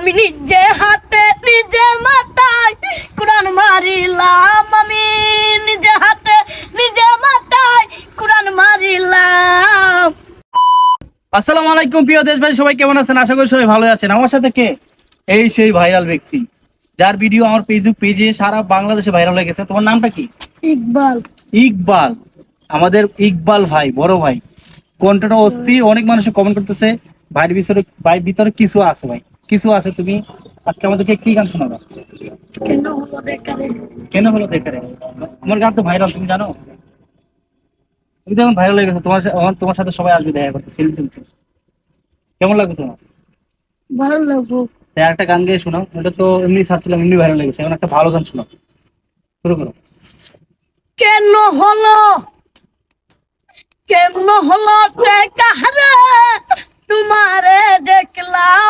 আমি নিজে হাতে নিজে মাথায় কোরআন মারিলাম আমি। নিজে হাতে নিজে মাথায় কোরআন মারিলাম। আসসালামু আলাইকুম প্রিয় দেশবাসী সবাই কেমন আছেন? আশা করি সবাই ভালো আছেন। আমার সাথে কে? এই সেই ভাইরাল ব্যক্তি যার ভিডিও আমার ফেসবুক পেজে সারা বাংলাদেশে ভাইরাল হয়ে গেছে। তোমার নামটা কি? ইকবাল। ইকবাল। আমাদের ইকবাল ভাই বড় ভাই। কন্টেন্ট অস্থির অনেক মানুষ কমেন্ট করতেছে ভাইয়ের ভিতরে ভাইয়ের ভিতরে কিছু আছে ভাই। কিছু আছে তুমি? আজকে আমাদেরকে কি গান শোনাবে? কেন হলো বেকারে কেন হলো দেখে আমার গান তো ভাইরাল তুমি জানো? তুমি তো এখন ভাইরাল হয়ে গেছো তোমার তোমার সাথে সবাই আসবে দেখা করতে সেলফি তুলতে। কেমন লাগবে তোমার? ভালো লাগবো তাই একটা গান গিয়ে শোনাও এটা তো এমনি ছাড়ছিলাম এমনি ভাইরাল লেগেছে এখন একটা ভালো গান শোনাও। শুরু করো। কেন হলো? কেন হলো কাহারে? তোমারে দেখলাম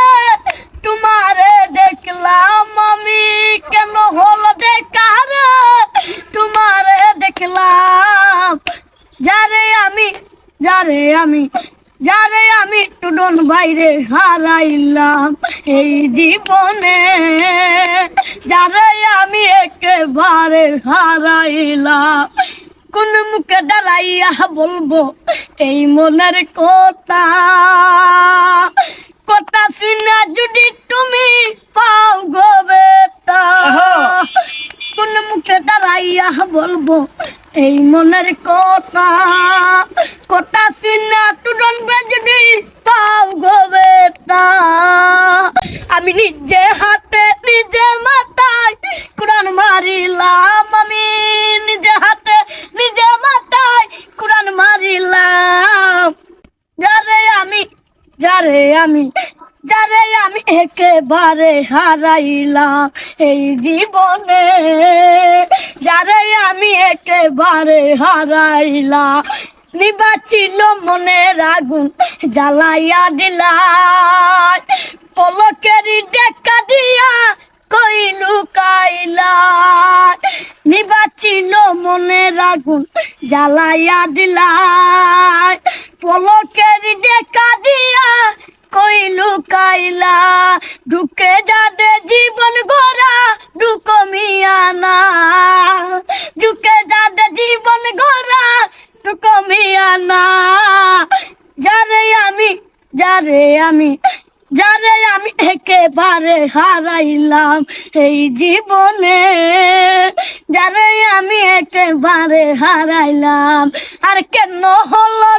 যারে আমি যারে আমি টুডন বাইরে হারাইলাম এই জীবনে। যারে আমি একেবারে হারাইলাম। কোন মুখে দাঁড়াইয়া বলব এই মনের কথা? কথা শুনা যদি তুমি পাও গো আহা! কোন মুখে দাঁড়াইয়া বলব এই মনের কথা কথা শুনা টুডন বেজদি তাও গো বেটা। আমি নিজে হাতে, নিজে মাথায় কোরআন মারিলাম আমি। নিজে হাতে, নিজে মাথায় কোরআন মারিলাম। যারে আমি যারে আমি যারে আমি একেবারে হারাইলাম এই জীবনে। যারে আমি একেবারে হারাইলাম নিবাচিল মনের আগুন জ্বালাইয়া দিলাই। পলকেরি দেখা দিয়া কইলু কাইলা নিবাচিল মনের আগুন জ্বালাইয়া দিলাই। পলকের ডেকা দিয়া কইলু কাইলা ঢুকে যাদে জীবন গড়া ঢুক মিয়ানা মিয়ানা যারে আমি যারে আমি যারে আমি একেবারে হারাইলাম এই জীবনে। যারে আমি একেবারে হারাইলাম, আর কেন হলো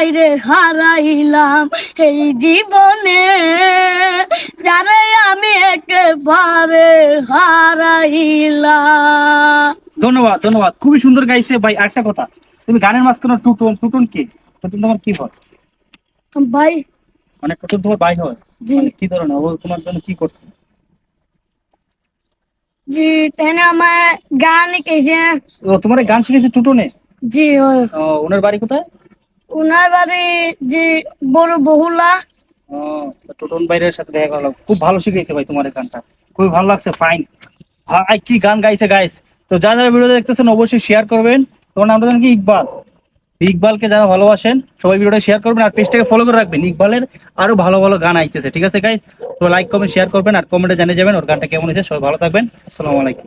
বাইরে হারাইলাম এই জীবনে। যারে আমি একেবারে হারাইলাম। ধন্যবাদ ধন্যবাদ। খুবই সুন্দর গাইছে ভাই। একটা কথা তুমি গানের মাঝখানে টুটন টুটন কি? টুটন তোমার কি হয়? ভাই। মানে টুটন তোমার ভাই হয়? জি। মানে কি ধরনের? ও তোমার জন্য কি করছে? জি তেনে আমার গান কেছে ও তোমার গান শিখেছে টুটনে জি ও, ওনার বাড়ি কোথায়? উনার বাড়ি জি বড় বহুলা। বাইরের সাথে দেখা করলাম। খুব ভালো শিখেছে ভাই তোমার গানটা। ভালো লাগছে ফাইন ভাই, কি গান গাইছে গাইস তো যারা যারা দেখতেছেন, অবশ্যই শেয়ার করবেন। তোমার নামটা কি? ইকবাল। ইকবালকে যারা ভালোবাসেন, সবাই ভিডিওটা শেয়ার করবেন আর পেজটাকে ফলো করে রাখবেন। ইকবালের আরও ভালো ভালো গান আইতেছে, ঠিক আছে গাইস তো লাইক কমেন্ট শেয়ার করবেন আর কমেন্টে জানিয়ে যাবেন ওর গানটা কেমন হয়েছে। সবাই ভালো থাকবেন। আসসালামু আলাইকুম।